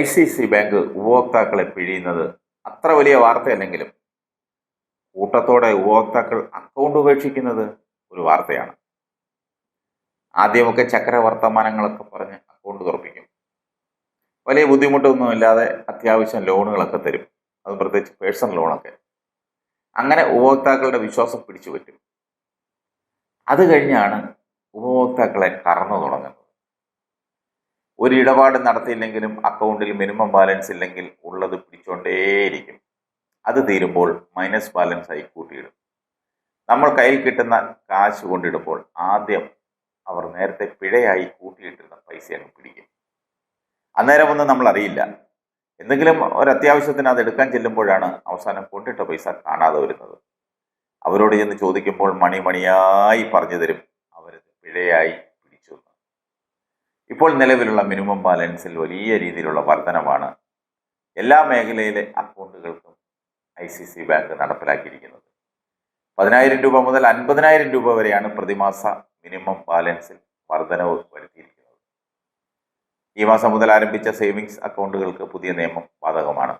I C C bank ഉപഭോക്താക്കളെ പിഴിയുന്നത് അത്ര വലിയ വാർത്തയല്ലെങ്കിലും കൂട്ടത്തോടെ ഉപഭോക്താക്കൾ അക്കൗണ്ട് ഉപേക്ഷിക്കുന്നത് ഒരു വാർത്തയാണ്. ആദ്യമൊക്കെ ചക്ര വർത്തമാനങ്ങളൊക്കെ പറഞ്ഞ് അക്കൗണ്ട് തുറപ്പിക്കും. വലിയ ബുദ്ധിമുട്ടൊന്നും ഇല്ലാതെ അത്യാവശ്യം ലോണുകളൊക്കെ തരും. അത് പ്രത്യേകിച്ച് പേഴ്സണൽ ലോണൊക്കെ. അങ്ങനെ ഉപഭോക്താക്കളുടെ വിശ്വാസം പിടിച്ചു പറ്റും അത് കഴിഞ്ഞാണ് ഉപഭോക്താക്കളെ കറന്നു തുടങ്ങുന്നത്. ഒരു ഇടപാട് നടത്തിയില്ലെങ്കിലും അക്കൗണ്ടിൽ മിനിമം ബാലൻസ് ഇല്ലെങ്കിൽ ഉള്ളത് പിടിച്ചുകൊണ്ടേയിരിക്കും അത് തീരുമ്പോൾ മൈനസ് ബാലൻസ് ആയി കൂട്ടിയിടും. നമ്മൾ കയ്യിൽ കിട്ടുന്ന കാശ് കൊണ്ടിടുമ്പോൾ ആദ്യം അവർ നേരത്തെ പിഴയായി കൂട്ടിയിട്ടിരുന്ന പൈസ അങ്ങ് പിടിക്കും. അന്നേരം ഒന്നും നമ്മൾ അറിയില്ല. എന്തെങ്കിലും ഒരു അത്യാവശ്യത്തിന് അത് എടുക്കാൻ ചെല്ലുമ്പോഴാണ് അവസാനം കൊണ്ടിട്ട പൈസ കാണാതെ വരുന്നത്. അവരോട് ചെന്ന് ചോദിക്കുമ്പോൾ മണി മണിയായി പറഞ്ഞു തരും. അവരത് പിഴയായി. ഇപ്പോൾ നിലവിലുള്ള മിനിമം ബാലൻസിൽ വലിയ രീതിയിലുള്ള വർധനമാണ് എല്ലാ മേഖലയിലെ അക്കൗണ്ടുകൾക്കും ഐ സി സി ബാങ്ക് നടപ്പിലാക്കിയിരിക്കുന്നത്. പതിനായിരം രൂപ മുതൽ അൻപതിനായിരം രൂപ വരെയാണ് പ്രതിമാസ മിനിമം ബാലൻസിൽ വർധനവ് വരുത്തിയിരിക്കുന്നത്. ഈ മാസം മുതൽ ആരംഭിച്ച സേവിങ്സ് അക്കൗണ്ടുകൾക്ക് പുതിയ നിയമം ബാധകമാണ്.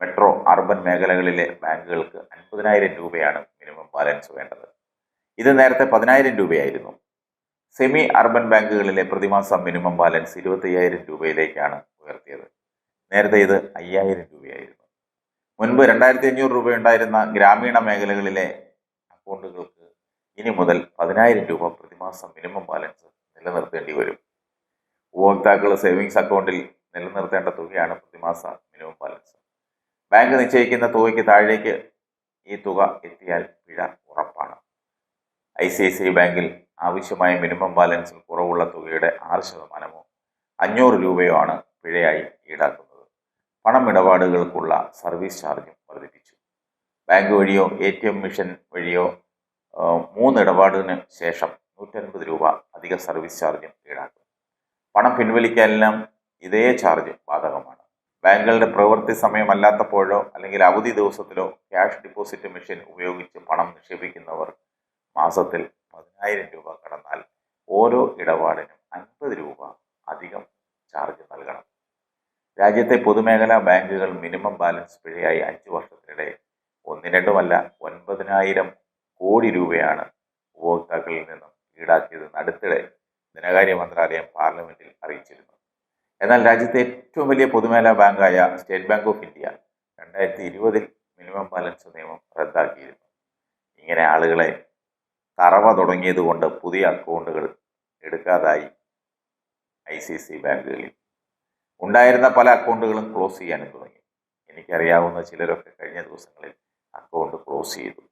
മെട്രോ അർബൻ മേഖലകളിലെ ബാങ്കുകൾക്ക് അൻപതിനായിരം രൂപയാണ് മിനിമം ബാലൻസ് വേണ്ടത്. ഇത് നേരത്തെ പതിനായിരം രൂപയായിരുന്നു. സെമി അർബൻ ബാങ്കുകളിലെ പ്രതിമാസ മിനിമം ബാലൻസ് ഇരുപത്തയ്യായിരം രൂപയിലേക്കാണ് ഉയർത്തിയത്. നേരത്തെ ഇത് അയ്യായിരം രൂപയായിരുന്നു. മുൻപ് രണ്ടായിരത്തി അഞ്ഞൂറ് രൂപ ഉണ്ടായിരുന്ന ഗ്രാമീണ മേഖലകളിലെ അക്കൗണ്ടുകൾക്ക് ഇനി മുതൽ പതിനായിരം രൂപ പ്രതിമാസ മിനിമം ബാലൻസ് നിലനിർത്തേണ്ടി വരും. ഉപഭോക്താക്കൾ സേവിങ്സ് അക്കൗണ്ടിൽ നിലനിർത്തേണ്ട തുകയാണ് പ്രതിമാസ മിനിമം ബാലൻസ്. ബാങ്ക് നിശ്ചയിക്കുന്ന തുകയ്ക്ക് താഴേക്ക് ഈ തുക എത്തിയാൽ പിഴ ഉറപ്പാണ്. ഐ സി ഐ സി ബാങ്കിൽ ആവശ്യമായ മിനിമം ബാലൻസിൽ കുറവുള്ള തുകയുടെ ആറ് ശതമാനമോ അഞ്ഞൂറ് രൂപയോ ആണ് പിഴയായി ഈടാക്കുന്നത്. പണം ഇടപാടുകൾക്കുള്ള സർവീസ് ചാർജും വർദ്ധിപ്പിച്ചു. ബാങ്ക് വഴിയോ എ ടി എം മിഷൻ വഴിയോ മൂന്നിടപാടിന് ശേഷം നൂറ്റൻപത് രൂപ അധിക സർവീസ് ചാർജും ഈടാക്കും പണം പിൻവലിക്കാനെല്ലാം ഇതേ ചാർജ് ബാധകമാണ്. ബാങ്കുകളുടെ പ്രവൃത്തി സമയമല്ലാത്തപ്പോഴോ അല്ലെങ്കിൽ അവധി ദിവസത്തിലോ ക്യാഷ് ഡിപ്പോസിറ്റ് മെഷീൻ ഉപയോഗിച്ച് പണം നിക്ഷേപിക്കുന്നവർ മാസത്തിൽ പതിനായിരം രൂപ കടന്നാൽ ഓരോ ഇടപാടിനും അൻപത് രൂപ അധികം ചാർജ് നൽകണം. രാജ്യത്തെ പൊതുമേഖലാ ബാങ്കുകൾ മിനിമം ബാലൻസ് പിഴയായി അഞ്ച് വർഷത്തിനിടെ ഒന്ന് രണ്ടുമല്ല ഒൻപതിനായിരം കോടി രൂപയാണ് ഉപഭോക്താക്കളിൽ നിന്നും ഈടാക്കിയതെന്ന് അടുത്തിടെ ധനകാര്യ മന്ത്രാലയം പാർലമെന്റിൽ അറിയിച്ചിരുന്നു. എന്നാൽ രാജ്യത്തെ ഏറ്റവും വലിയ പൊതുമേഖലാ ബാങ്കായ സ്റ്റേറ്റ് ബാങ്ക് ഓഫ് ഇന്ത്യ രണ്ടായിരത്തി ഇരുപതിൽ മിനിമം ബാലൻസ് നിയമം റദ്ദാക്കിയിരുന്നു. ഇങ്ങനെ ആളുകളെ തറവ തുടങ്ങിയതുകൊണ്ട് പുതിയ അക്കൗണ്ടുകൾ എടുക്കാതായി ഐ സി സി ബാങ്കുകളിൽ. ഉണ്ടായിരുന്ന പല അക്കൗണ്ടുകളും ക്ലോസ് ചെയ്യാനും തുടങ്ങി. എനിക്കറിയാവുന്ന ചിലരൊക്കെ കഴിഞ്ഞ ദിവസങ്ങളിൽ അക്കൗണ്ട് ക്ലോസ് ചെയ്തു.